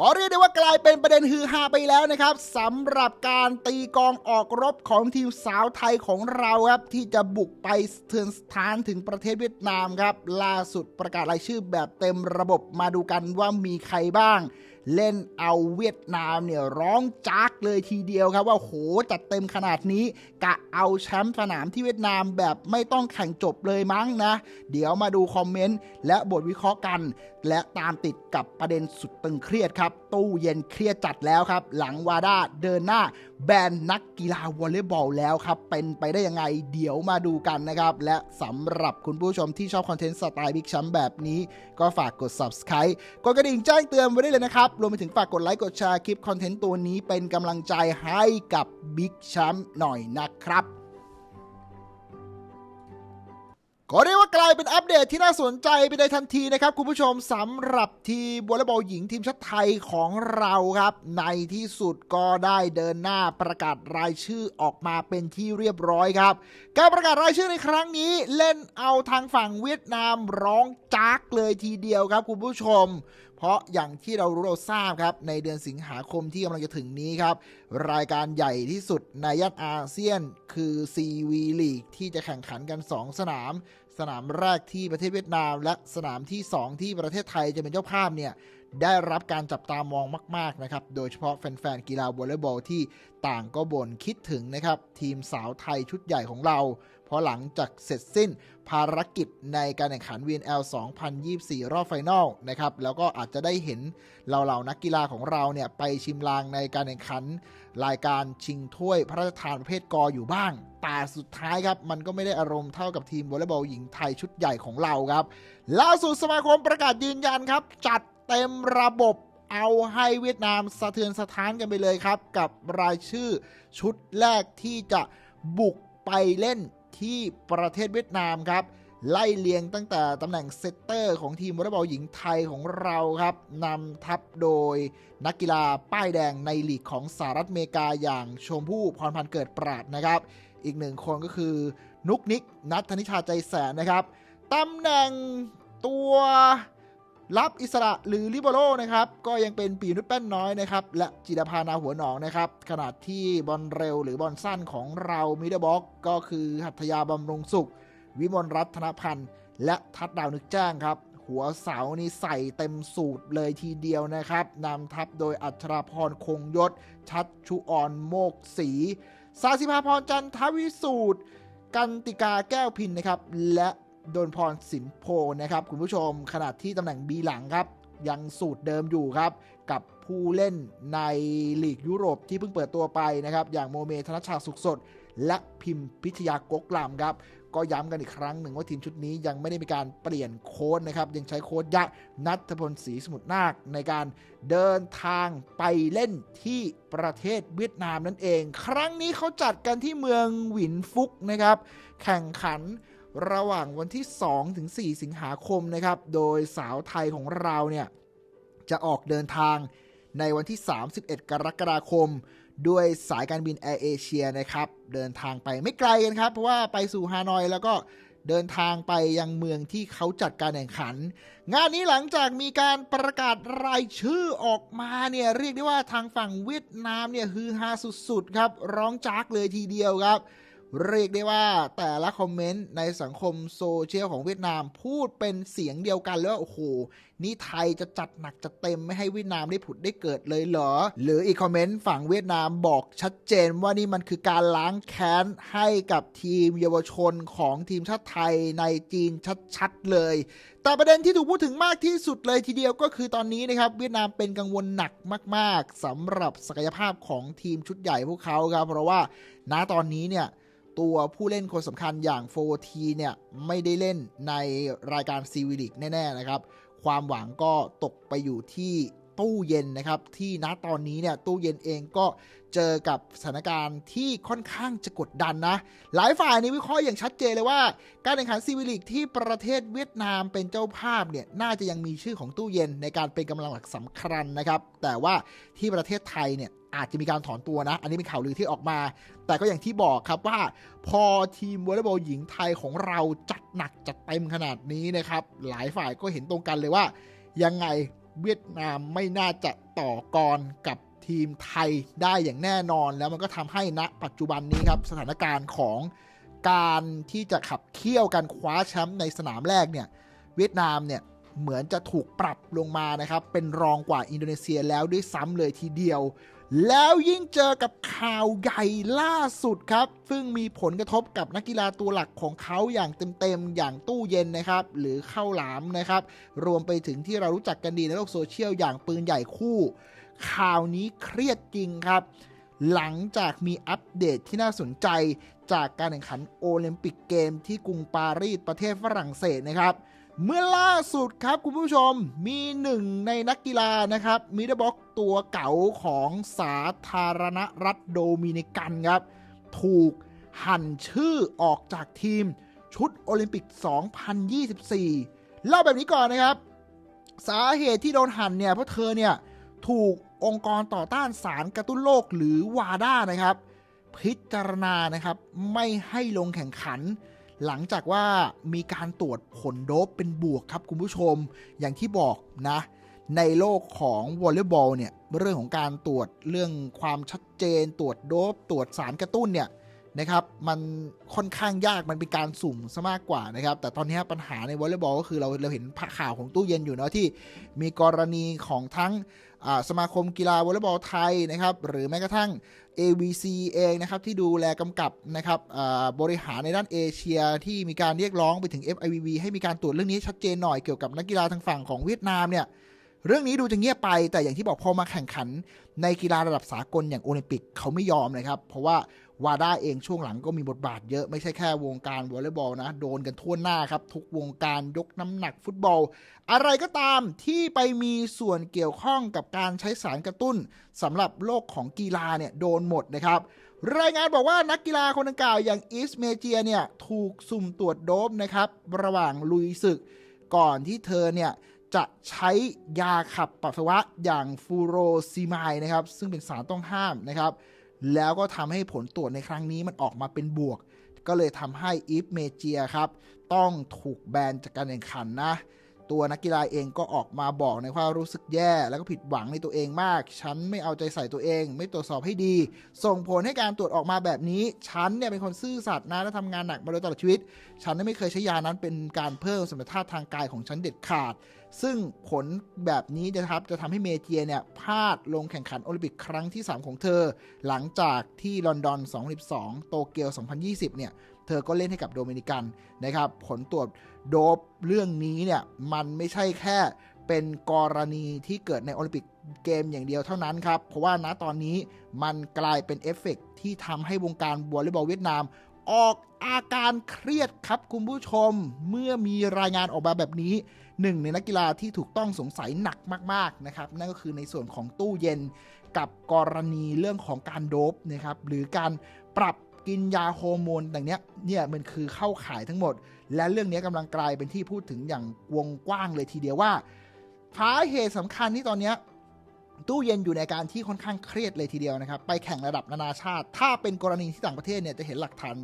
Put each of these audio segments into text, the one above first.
ก็เรียกได้ว่ากลายเป็นประเด็นฮือฮาไปแล้วนะครับสำหรับการตีกองออกรบของทีมสาวไทยของเราครับที่จะบุกไปเทือนสถานถึงประเทศเวียดนามครับล่าสุดประกาศรายชื่อแบบเต็มระบบมาดูกันว่ามีใครบ้าง เล่นเอาเวียดนามเนี่ยร้องจักเลยทีเดียวครับว่าโหจัดเต็มขนาดนี้กะเอาแชมป์สนามที่เวียดนามแบบไม่ต้องแข่งจบเลยมั้งนะ เดี๋ยวมาดูคอมเมนต์และบทวิเคราะห์กัน และตามติดกับประเด็นสุดตึงเครียดครับตู้เย็นเครียดจัดแล้วครับ หลังวาด้าเดินหน้าแบนนักกีฬาวอลเลย์บอลแล้วครับ เป็นไปได้ยังไงเดี๋ยวมาดูกันนะครับ และสำหรับคุณผู้ชมที่ชอบคอนเทนต์สไตล์บิ๊กชัมแบบนี้ ก็ฝากกด subscribe กดกระดิ่งแจ้งเตือนไว้ได้เลยนะครับ รวมไปถึงฝากกดไลค์กดแชร์คลิปคอนเทนต์ตัวนี้เป็นกำลังใจให้กับบิ๊กชัมหน่อยนะครับ ก็เรียกว่ากลายเป็นอัปเดตที่น่าสนใจไปในทันทีนะครับ คุณผู้ชมสำหรับทีมวอลเลย์บอลหญิงทีมชาติไทยของเราครับ ในที่สุดก็ได้เดินหน้าประกาศรายชื่อออกมาเป็นที่เรียบร้อยครับ การประกาศรายชื่อในครั้งนี้เล่นเอาทางฝั่งเวียดนามร้องจักเลยทีเดียวครับ คุณผู้ชม เพราะอย่างที่เรารู้เราทราบครับ ในเดือนสิงหาคมที่กำลังจะถึงนี้ครับ รายการใหญ่ที่สุดในย่านอาเซียน คือ CV League ที่จะแข่งขันกัน 2 สนาม สนามแรกที่ประเทศเวียดนาม และสนามที่ 2 ที่ประเทศไทยจะเป็นเจ้าภาพเนี่ยได้รับการจับตามองมาก ๆ นะครับ โดยเฉพาะแฟน ๆ กีฬาวอลเลย์บอลที่ต่างก็บ่นคิดถึงนะครับ ทีมสาวไทยชุดใหญ่ของเรา เพราะหลังจากเสร็จสิ้นภารกิจในการแข่งขัน VNL 2024 รอบไฟนอลนะครับ แล้วก็อาจจะได้เห็นเราเหล่านักกีฬาของเราเนี่ยไปชิมลางในการแข่งขัน รายการชิงถ้วยพระราชทานประเภทกออยู่บ้าง แต่สุดท้ายครับ มันก็ไม่ได้อารมณ์เท่ากับทีมวอลเลย์บอลหญิงไทยชุดใหญ่ของเราครับ ล่าสุดสมาคมประกาศยืนยันครับ จัดเต็มระบบเอาให้เวียดนามสะเทือนสถานกันไปเลยครับ กับรายชื่อชุดแรกที่จะบุกไปเล่น ที่ประเทศเวียดนามครับ ไล่เลียงตั้งแต่ตำแหน่งเซตเตอร์ของทีมวอลเลย์บอลหญิงไทยของเราครับนำทัพโดยนักกีฬาป้ายแดงในลีกของสหรัฐอเมริกาอย่างชมพู่พรพันธ์เกิดปราดนะครับ อีกหนึ่งคนก็คือนุกนิกนัทธนิชาใจแสนนะครับตำแหน่งตัว รับอิสระหรือลิเบโรนะครับ ก็ยังเป็นปีนุชแป้นน้อยนะครับ และจิดาภานาหัวหนองนะครับขนาดที่บอลเร็วหรือบอลสั้นของเรามิดเดิลบ็อกก็คือหัตถยาบำรุงสุข วิมลรัตนพันธ์ และทัดดาวนึกแจ้งครับ หัวเสานี่ใส่เต็มสูตรเลยทีเดียวนะครับนำทัพโดยอัชราพรคงยศ ชัดชุออนโมกศรีสาสิภาพรจันทวิสูตรกันติกาแก้วพินนะครับ และ โดนพรสินโพนะครับคุณผู้ชมขนาดที่ตำแหน่งบีหลังครับ ยังสูตรเดิมอยู่ครับ กับผู้เล่นในลีกยุโรปที่เพิ่งเปิดตัวไปนะครับ อย่างโมเมธนชาสุขสด และพิมพ์พิทยากกลามครับ ก็ย้ำกันอีกครั้งหนึ่งว่าทีมชุดนี้ยังไม่ได้มีการเปลี่ยนโค้ดนะครับ ยังใช้โค้ดยะนัทพลศรีสมุทรนาคในการเดินทางไปเล่นที่ประเทศเวียดนามนั่นเอง ครั้งนี้เขาจัดกันที่เมืองหวินฟุกนะครับ แข่งขัน ระหว่างวันที่ 2 ถึง 4 สิงหาคมนะครับ โดยสาวไทยของเราเนี่ย จะออกเดินทางในวันที่ 31 กรกฎาคม ด้วยสายการบินแอร์เอเชียนะครับ เดินทางไปไม่ไกลกันครับ เพราะว่าไปสู่ฮานอยแล้วก็เดินทางไปยังเมืองที่เขาจัดการแข่งขัน งานนี้หลังจากมีการประกาศรายชื่อออกมาเนี่ยเรียกได้ว่าทางฝั่งเวียดนามเนี่ยฮือฮาสุดๆครับ ร้องจากเลยทีเดียวครับ เรียกได้ว่าแต่ละคอมเมนต์ในสังคมโซเชียลของเวียดนามพูดเป็นเสียงเดียวกันเลยว่าโอ้โห นี่ไทยจะจัดหนักจัดเต็มไม่ให้เวียดนามได้ผุดได้เกิดเลยเหรอ หรืออีกคอมเมนต์ฝั่งเวียดนามบอกชัดเจนว่านี่มันคือการล้างแค้นให้กับทีมเยาวชนของทีมชาติไทยในจีนชัดๆเลย แต่ประเด็นที่ถูกพูดถึงมากที่สุดเลยทีเดียวก็คือตอนนี้นะครับเวียดนามเป็นกังวลหนักมาก ๆสำหรับศักยภาพของทีมชุดใหญ่พวกเขาครับเพราะว่าณตอนนี้เนี่ย ตัวผู้เล่นคนสำคัญอย่างโฟทีเนี่ย ไม่ได้เล่นในรายการซีวิลิกแน่ ๆ นะครับ ความหวังก็ตกไปอยู่ที่ตู้เย็นนะครับ ที่ณตอนนี้เนี่ย ตู้เย็นเองก็เจอกับสถานการณ์ที่ค่อนข้างจะกดดันนะ หลายฝ่ายนี่วิเคราะห์อย่างชัดเจนเลยว่า การแข่งขันซีวิลิกที่ประเทศเวียดนามเป็นเจ้าภาพเนี่ย น่าจะยังมีชื่อของตู้เย็นในการเป็นกำลังหลักสำคัญนะครับ แต่ว่าที่ประเทศไทยเนี่ย อาจจะมีการถอนตัวนะ อันนี้เป็นข่าวลือที่ออกมา แต่ก็อย่างที่บอกครับว่า พอทีมวอลเลย์บอลหญิงไทยของเราจัดหนักจัดเต็มขนาดนี้นะครับ หลายฝ่ายก็เห็นตรงกันเลยว่า ยังไงเวียดนามไม่น่าจะต่อกรกับทีมไทยได้อย่างแน่นอน แล้วมันก็ทำให้ณปัจจุบันนี้ครับสถานการณ์ของการที่จะขับเคี่ยวกันคว้าแชมป์ในสนามแรกเนี่ยเวียดนามเนี่ยเหมือนจะถูกปรับลงมานะครับ เป็นรองกว่าอินโดนีเซียแล้วด้วยซ้ำเลยทีเดียว แล้วยิ่งเจอกับข่าวใหญ่ล่าสุดครับ ซึ่งมีผลกระทบกับนักกีฬาตัวหลักของเขาอย่างเต็มๆ อย่างตู้เย็นนะครับ หรือข้าวหลามนะครับ รวมไปถึงที่เรารู้จักกันดีในโลกโซเชียลอย่างปืนใหญ่คู่ ข่าวนี้เครียดจริงครับ หลังจากมีอัปเดตที่น่าสนใจจากการแข่งขันโอลิมปิกเกมที่กรุงปารีสประเทศฝรั่งเศสนะครับ เมื่อล่าสุดครับคุณผู้ชมมีหนึ่งในนักกีฬานะครับมิดเดิลบ็อกตัวเก่าของสาธารณรัฐโดมินิกันครับ ถูกหั่นชื่อออกจากทีมชุดโอลิมปิก 2024 เล่าแบบนี้ก่อนนะครับ สาเหตุที่โดนหั่นเนี่ย เพราะเธอเนี่ย ถูกองค์กรต่อต้านสารกระตุ้นโรคหรือวาด้านะครับ พิจารณานะครับ ไม่ให้ลงแข่งขัน หลังจากว่ามีการตรวจผลโดปเป็นบวกครับคุณผู้ชม อย่างที่บอกนะ ในโลกของวอลเลย์บอลเนี่ยเรื่องของการตรวจเรื่องความชัดเจน ตรวจโดปตรวจสารกระตุ้นเนี่ยนะครับมันค่อนข้างยากมันเป็นการสุ่มซะมากกว่านะครับ แต่ตอนนี้ปัญหาในวอลเลย์บอลก็คือเราเราเห็นข่าวของตู้เย็นอยู่เนาะที่มีกรณีของทั้ง สมาคมกีฬาวอลเลย์บอลไทยนะครับหรือแม้กระทั่ง AVC เองนะครับที่ดูแลกำกับนะครับบริหารในด้านเอเชียที่มีการเรียกร้องไปถึง FIVB ให้มีการตรวจเรื่องนี้ชัดเจนหน่อยเกี่ยวกับนักกีฬาทางฝั่งของเวียดนามเนี่ยเรื่องนี้ดูจะเงียบไปแต่อย่างที่บอกพอมาแข่งขันในกีฬาระดับสากลอย่างโอลิมปิกเขาไม่ยอมนะครับ เพราะว่า วาด้าเองช่วงหลังก็มีบทบาทเยอะไม่ใช่แค่วงการวอลเลย์บอลนะ โดนกันทั่วหน้าครับ ทุกวงการยกน้ำหนักฟุตบอล อะไรก็ตามที่ไปมีส่วนเกี่ยวข้องกับการใช้สารกระตุ้นสำหรับโลกของกีฬาเนี่ยโดนหมดนะครับรายงานบอกว่านักกีฬาคนดังกล่าวอย่างอีสเมเจียเนี่ยถูกสุ่มตรวจโดปนะครับระหว่างลุยศึก ก่อนที่เธอเนี่ยจะใช้ยาขับปัสสาวะอย่างฟูโรซีมายนะครับซึ่งเป็นสารต้องห้ามนะครับ แล้วก็ทำให้ผลตรวจในครั้งนี้มันออกมาเป็นบวก ก็เลยทำให้อีฟเมเจียครับ ต้องถูกแบนจากการแข่งขันนะ ตัวนักกีฬาเองก็ออกมาบอกในคว่ารู้สึกแย่ แล้วก็ผิดหวังในตัวเองมาก ฉันไม่เอาใจใส่ตัวเอง ไม่ตรวจสอบให้ดี ส่งผลให้การตรวจออกมาแบบนี้ ฉันเนี่ยเป็นคนซื่อสัตย์นะและทำงานหนักมาโดยตลอดชีวิต ฉันไม่เคยใช้ยานั้นเป็นการเพิ่มสมรรถภาพทางกายของฉันเด็ดขาด ซึ่งผลแบบนี้นะครับจะทำให้เมเจียเนี่ยพลาดลงแข่งขันโอลิมปิกครั้งที่ 3 ของเธอ หลังจากที่ลอนดอน 2012 โตเกียว 2020 เนี่ย เธอก็เล่นให้กับโดมินิกันนะครับ ผลตรวจโดปเรื่องนี้เนี่ยมันไม่ใช่แค่เป็นกรณีที่เกิดในโอลิมปิกเกมอย่างเดียวเท่านั้นครับ เพราะว่าณตอนนี้มันกลายเป็นเอฟเฟกต์ที่ทำให้วงการวอลเลย์บอลเวียดนามออกอาการเครียดครับคุณผู้ชม เมื่อมีรายงานออกมาแบบนี้หนึ่งในนักกีฬาที่ถูกต้องสงสัยหนักมากๆนะครับ นั่นก็คือในส่วนของตู้เย็นกับกรณีเรื่องของการโดบนะครับหรือการปรับ กินยาโฮอร์โมนต่างเนี้ยเนี่ยมันคือเข้าข่ายทั้งหมด และเรื่องนี้กำลังกลายเป็นที่พูดถึงอย่างวงกว้างเลยทีเดียวว่าสาเหตุสำคัญที่ตอนเนี้ยตู้เย็นอยู่ในการที่ค่อนข้างเครียดเลยทีเดียวนะครับ ไปแข่งระดับนานาชาติ ถ้าเป็นกรณีที่ต่างประเทศเนี่ยจะเห็นหลักฐาน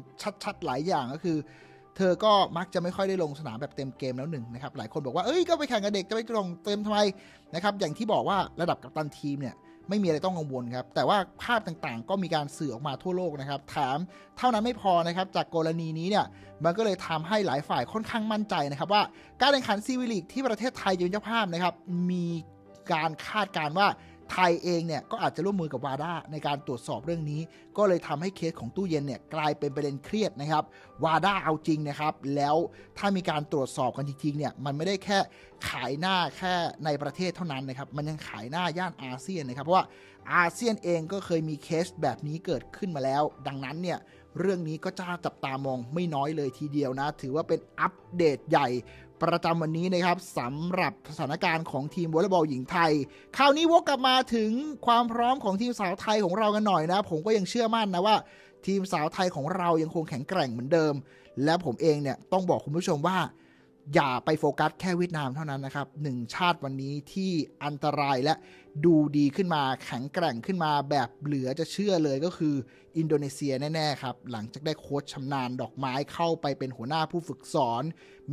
ชัด ๆ หลายอย่างก็คือ เธอก็มักจะไม่ค่อยได้ลงสนามแบบเต็มเกมแล้วหนึ่งนะครับ หลายคนบอกว่าเอ้ยก็ไปแข่งกับเด็กจะไปลงเต็มทำไมนะครับ อย่างที่บอกว่าระดับกัปตันทีมเนี่ย ไม่มีอะไรต้องกังวลครับ แต่ว่าภาพต่างๆ ก็มีการสื่อออกมาทั่วโลกนะครับแถมเท่านั้นไม่พอนะครับ จากกรณีนี้เนี่ย มันก็เลยทำให้หลายฝ่ายค่อนข้างมั่นใจนะครับ ว่าการแข่งขันซีวิลิกที่ประเทศไทยจะเป็นเจ้าภาพนะครับ มีการคาดการณ์ว่า ไทยเองเนี่ยก็อาจจะร่วมมือกับวาด้าในการตรวจสอบเรื่องนี้ ก็เลยทำให้เคสของตู้เย็นเนี่ยกลายเป็นประเด็นเครียดนะครับวาด้าเอาจริงนะครับ แล้วถ้ามีการตรวจสอบกันจริงๆเนี่ยมันไม่ได้แค่ขายหน้าแค่ในประเทศเท่านั้นนะครับ มันยังขายหน้าย่านอาเซียนนะครับเพราะว่าอาเซียนเองก็เคยมีเคสแบบนี้เกิดขึ้นมาแล้ว ดังนั้นเนี่ยเรื่องนี้ก็จ้าจับตามองไม่น้อยเลยทีเดียวนะ ถือว่าเป็นอัปเดตใหญ่ ประจำวันนี้นะครับสำหรับสถานการณ์ของทีมวอลเลย์บอลหญิงไทย คราวนี้วกกลับมาถึงความพร้อมของทีมสาวไทยของเรากันหน่อยนะ ผมก็ยังเชื่อมั่นนะว่า ทีมสาวไทยของเรายังคงแข็งแกร่งเหมือนเดิม และผมเองเนี่ยต้องบอกคุณผู้ชมว่า อย่าไปโฟกัสแค่เวียดนามเท่านั้นนะครับหนึ่งชาติวันนี้ที่อันตรายและดูดีขึ้นมาแข็งแกร่งขึ้นมาแบบเหลือจะเชื่อเลยก็คืออินโดนีเซียแน่ ๆ ครับ หลังจากได้โค้ชชำนาญดอกไม้เข้าไปเป็นหัวหน้าผู้ฝึกสอน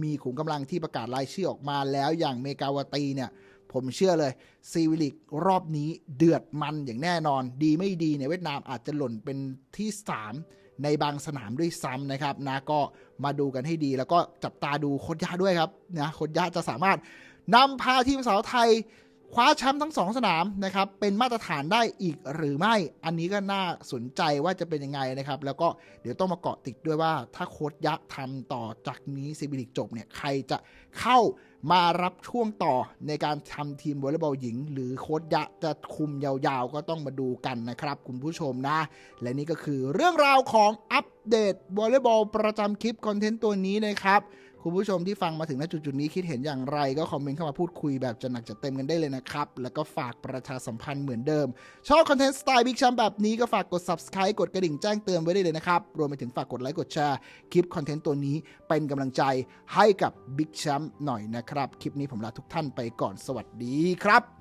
มีขุมกำลังที่ประกาศรายชื่อออกมาแล้วอย่างเมกาวตีเนี่ย ผมเชื่อเลยซีวิลิกรอบนี้เดือดมันอย่างแน่นอน ดีไม่ดีในยเวียดนามอาจจะหล่นเป็นที่ 3 ในบางสนามด้วยซ้ำนะครับนะก็มาดูกันให้ดี แล้วก็จับตาดูโคดยาด้วยครับนะโคดยาจะสามารถนำพาทีมสาวไทยคว้าแชมป์ทั้งสองสนามนะครับ เป็นมาตรฐานได้อีกหรือไม่ อันนี้ก็น่าสนใจว่าจะเป็นยังไงนะครับ แล้วก็เดี๋ยวต้องมาเกาะติดด้วยว่าถ้าโค้ชยักษ์ทำต่อจากนี้ซีบิลิกจบเนี่ย ใครจะเข้า มารับช่วงต่อในการทำทีมวอลเลย์บอลหญิง หรือโค้ชยักษ์จะคุมยาวๆ ก็ต้องมาดูกันนะครับ คุณผู้ชมนะ และนี่ก็คือเรื่องราวของอัปเดตวอลเลย์บอลประจำคลิปคอนเทนต์ตัวนี้นะครับ คุณผู้ชมที่ฟังมาถึงณจุดๆนี้คิดเห็นอย่างไร ก็คอมเมนต์เข้ามาพูดคุยแบบจะหนักจะเต็มกันได้เลยนะครับ แล้วก็ฝากประชาสัมพันธ์เหมือนเดิม ชอบคอนเทนต์สไตล์บิ๊กชัมป์แบบนี้ก็ฝากกด subscribe กดกระดิ่งแจ้งเตือนไว้ได้เลยนะครับ รวมไปถึงฝากกดไลค์กดแชร์คลิปคอนเทนต์ตัวนี้เป็นกำลังใจให้กับบิ๊กชัมป์หน่อยนะครับ คลิปนี้ผมลาทุกท่านไปก่อนสวัสดีครับ